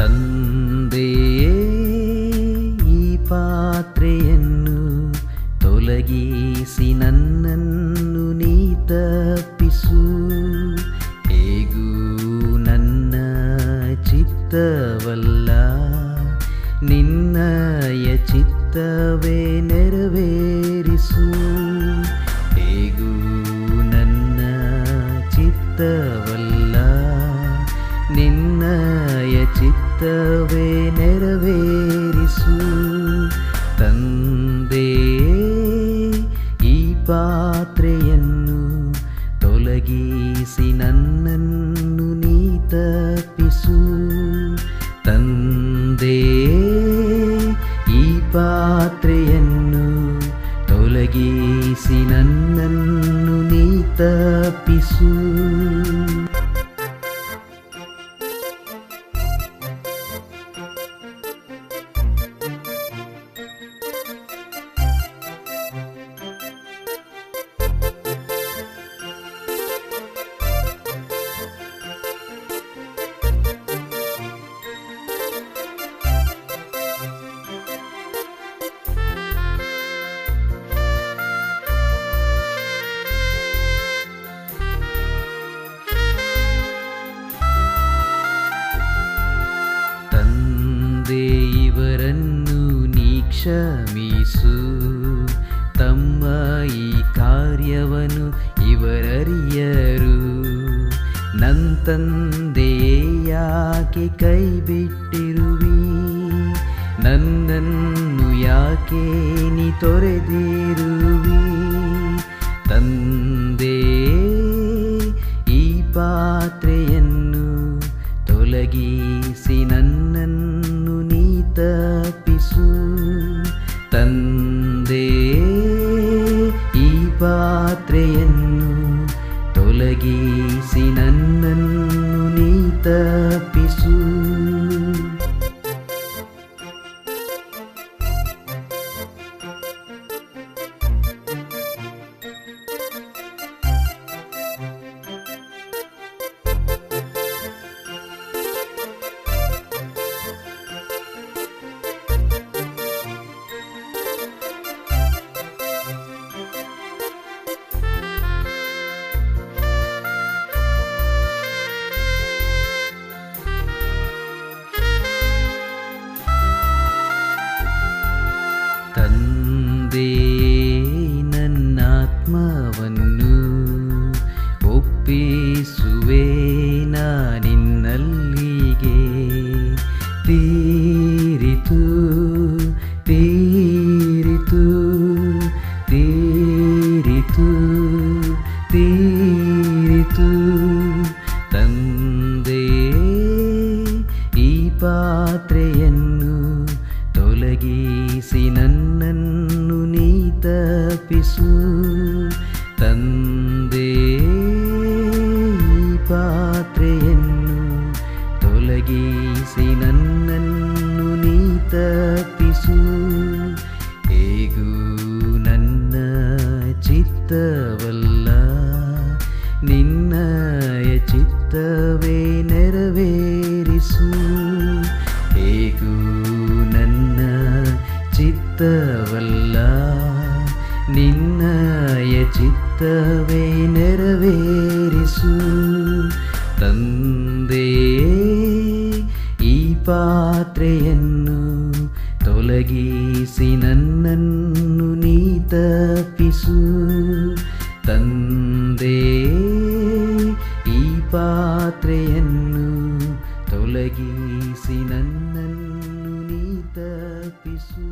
ತಂದೆಯೇ, ಈ ಪಾತ್ರೆಯನ್ನು ತೊಲಗಿಸಿ ನನ್ನನ್ನು ನೀ ತಪ್ಪಿಸು. ಹೇಗೂ ನನ್ನ ಚಿತ್ತವಲ್ಲ, ನಿನ್ನಯ ಚಿತ್ತವೇ ನೆರವೇರಿಸು. ಹೇಗೂ ನನ್ನ ಚಿತ್ತವಲ್ಲ, ನಿನ್ನಯ ಚಿತ್ತವೇ ನೆರವೇರಿಸು. ತಂದೆ ಈ ಪಾತ್ರೆಯನ್ನು ತೊಲಗಿಸಿ ನನ್ನನ್ನು ನೀ ತಪ್ಪಿಸು. ತಂದೆಯೇ, ಈ ಪಾತ್ರೆಯನ್ನು ತೊಲಗಿಸಿ ನನ್ನನ್ನು ನೀ ತಪ್ಪಿಸು. ಕ್ಷಮಿಸು. ತಮ್ಮ ಈ ಕಾರ್ಯವನ್ನು ಇವರರಿಯರು. ನನ್ನ ತಂದೆಯೇ ಯಾಕೆ ಕೈ ಬಿಟ್ಟಿರುವಿ ನನ್ನನ್ನು ಯಾಕೆ ನೀ ತೊರೆದಿರುವಿ? ತಂದೆಯೇ ನನ್ನಾತ್ಮವನ್ನು ಒಪ್ಪಿಸುವೆ ನಿನ್ನಲ್ಲಿಗೆ ತೀರಿತು ತೀರಿತು ತೀರಿತು ತೀರಿತು. ತಂದೆ ಈ ಪಾತ್ರೆಯನ್ನು ತೊಲಗಿಸಿ ನನ್ನನ್ನು ನೀ ತಪ್ಪಿಸು. ತಂದೆಯೇ ಈ ಪಾತ್ರೆಯನ್ನು ತೊಲಗಿಸಿ ನನ್ನನ್ನು ನೀ ತಪ್ಪಿಸು. ಹೇಗೂ ನನ್ನ ಚಿತ್ತವಲ್ಲ ನಿನ್ನಯ ಚಿತ್ತವೇ ನೆರವೇರಿಸು. ಹೇಗೂ ನನ್ನ ಚಿತ್ತವಲ್ಲ ನಿನ್ನಯ ಚಿತ್ತವೇ ನೆರವೇರಿಸು. ತಂದೆಯೇ, ಈ ಪಾತ್ರೆಯನ್ನು ತೊಲಗಿಸಿ ನನ್ನನ್ನು ನೀ ತಪ್ಪಿಸು. ತಂದೆಯೇ, ಈ ಪಾತ್ರೆಯನ್ನು ತೊಲಗಿಸಿ ನನ್ನನ್ನು ನೀ ತಪ್ಪಿಸು.